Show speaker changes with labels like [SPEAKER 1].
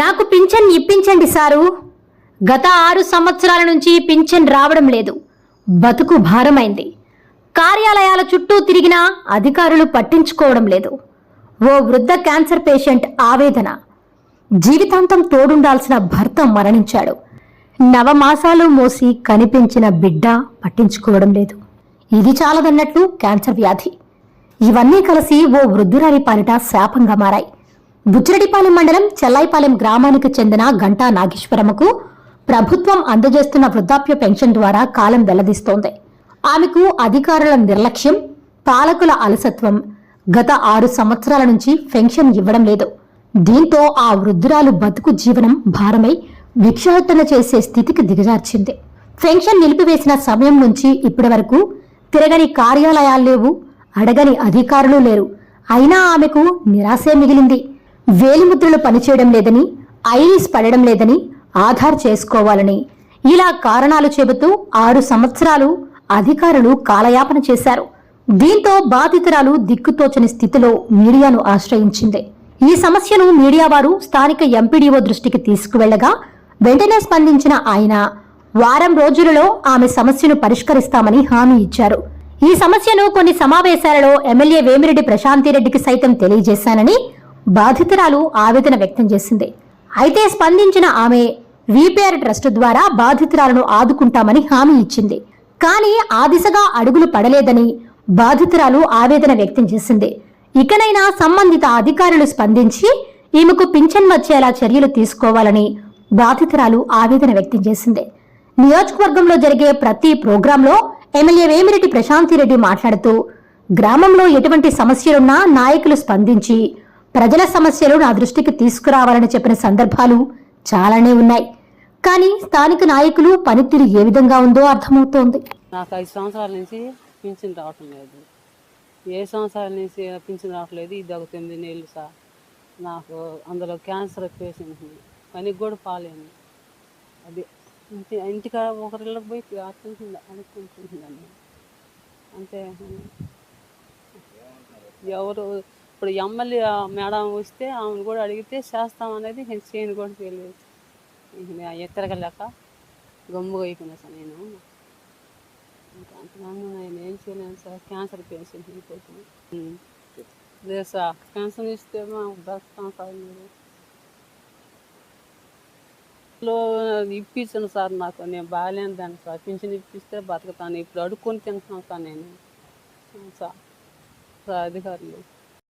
[SPEAKER 1] నాకు పింఛన్ ఇప్పించండి సారు. గత ఆరు సంవత్సరాల నుంచి పింఛన్ రావడం లేదు. బతుకు భారమైంది. కార్యాలయాల చుట్టూ తిరిగినా అధికారులు పట్టించుకోవడం లేదు. ఓ వృద్ధ క్యాన్సర్ పేషెంట్ ఆవేదన. జీవితాంతం తోడుండాల్సిన భర్త మరణించాడు. నవమాసాలు మోసి కనిపించిన బిడ్డ పట్టించుకోవడం లేదు. ఇది చాలదన్నట్లు క్యాన్సర్ వ్యాధి. ఇవన్నీ కలిసి ఓ వృద్ధురాలి పాలిట శాపంగా మారాయి. బుచ్చిరెడ్డిపాలెం మండలం చెల్లాయిపాలెం గ్రామానికి చెందిన గంటా నాగేశ్వరమ్మకు ప్రభుత్వం అందజేస్తున్న వృద్ధాప్య పెన్షన్ ద్వారా కాలం వెల్లదీస్తోంది. ఆమెకు అధికారుల నిర్లక్ష్యం పాలకుల అలసత్వం గత ఆరు సంవత్సరాల నుంచి పెన్షన్ ఇవ్వడం లేదు. దీంతో ఆ వృద్ధురాలు బతుకు జీవనం భారమై భిక్షాటన చేసే స్థితికి దిగజార్చింది. పెన్షన్ నిలిపివేసిన సమయం నుంచి ఇప్పటి వరకు తిరగని కార్యాలయాలు లేవు అడగని అధికారులు లేరు. అయినా ఆమెకు నిరాశే మిగిలింది. వేలిముద్రలు పనిచేయడం లేదని ఐరిస్ పడడం లేదని ఆధార్ చేసుకోవాలని. ఇలా కారణాలు చెబుతూ ఆరు సంవత్సరాలు అధికారులు కాలయాపన చేశారు. దీంతో బాధితురాలు దిక్కుతోచని స్థితిలో మీడియాను ఆశ్రయించింది. ఈ సమస్యను మీడియా వారు స్థానిక ఎంపీడీఓ దృష్టికి తీసుకువెళ్ళగా వెంటనే స్పందించిన ఆయన వారం రోజులలో ఆమె సమస్యను పరిష్కరిస్తామని హామీ ఇచ్చారు. ఈ సమస్యను కొన్ని సమావేశాలలో ఎమ్మెల్యే వేమిరెడ్డి ప్రశాంతిరెడ్డికి సైతం తెలియజేశానని బాధితురాలు ఆవేదన వ్యక్తం చేసింది. అయితే స్పందించిన ఆమె వీపేర్ ట్రస్ట్ ద్వారా బాధితురాలను ఆదుకుంటామని హామీ ఇచ్చింది. కానీ ఆ దిశగా అడుగులు పడలేదని బాధితురాలు ఆవేదన వ్యక్తం చేసింది. ఇకనైనా సంబంధిత అధికారులు స్పందించి ఈమెకు పింఛన్ వచ్చేలా చర్యలు తీసుకోవాలని బాధితురాలు ఆవేదన వ్యక్తం చేసింది. నియోజకవర్గంలో జరిగే ప్రతి ప్రోగ్రాంలో ఎమ్మెల్యే వేమిరెడ్డి ప్రశాంతిరెడ్డి మాట్లాడుతూ గ్రామంలో ఎటువంటి సమస్యలున్నా నాయకులు స్పందించి ప్రజల సమస్యలు నా దృష్టికి తీసుకురావాలని చెప్పిన సందర్భాలు చాలానే ఉన్నాయి. కానీ స్థానిక నాయకులు పనితీరు ఏ విధంగా ఉందో అర్థమవుతోంది.
[SPEAKER 2] నాకు ఐదు సంవత్సరాల నుంచి పింఛన్ రావటం లేదు. ఏ సంవత్సరాల నుంచి పింఛన్ రావట్లేదు ఇది ఒక తొమ్మిది నెలలు సార్. నాకు అందులో క్యాన్సర్ పేషెంట్ పనికి కూడా పాలేను. అది ఇంటి ఇంటికాడ ఒకరిళ్ళకి పోయి అట్టుంటుంది అనుకుంటుందండి అంతే. ఎవరు ఇప్పుడు ఎమ్మెల్యే మేడం వస్తే ఆమెను కూడా అడిగితే చేస్తామనేది అనేది చేయను కూడా తెలియదు ఎత్తరగలేక గమ్ముగా అయిపోయినా సార్ నేను. ఇంకా నేను ఏం చేయలేను సార్. క్యాన్సర్ పేషెంట్ అయిపోతుంది లేదు సార్. క్యాన్సర్ ఇస్తే మాకు బ్రతాం సార్ మీరు లో ఇప్పించను సార్ నాకు. నేను బాగాలేను దాన్ని సార్. పింఛన్ ఇప్పిస్తే బతుకుతాను ఇప్పుడు అడుక్కొని తింటున్నాను సార్ నేను. సార్. సార్ అధికారులు.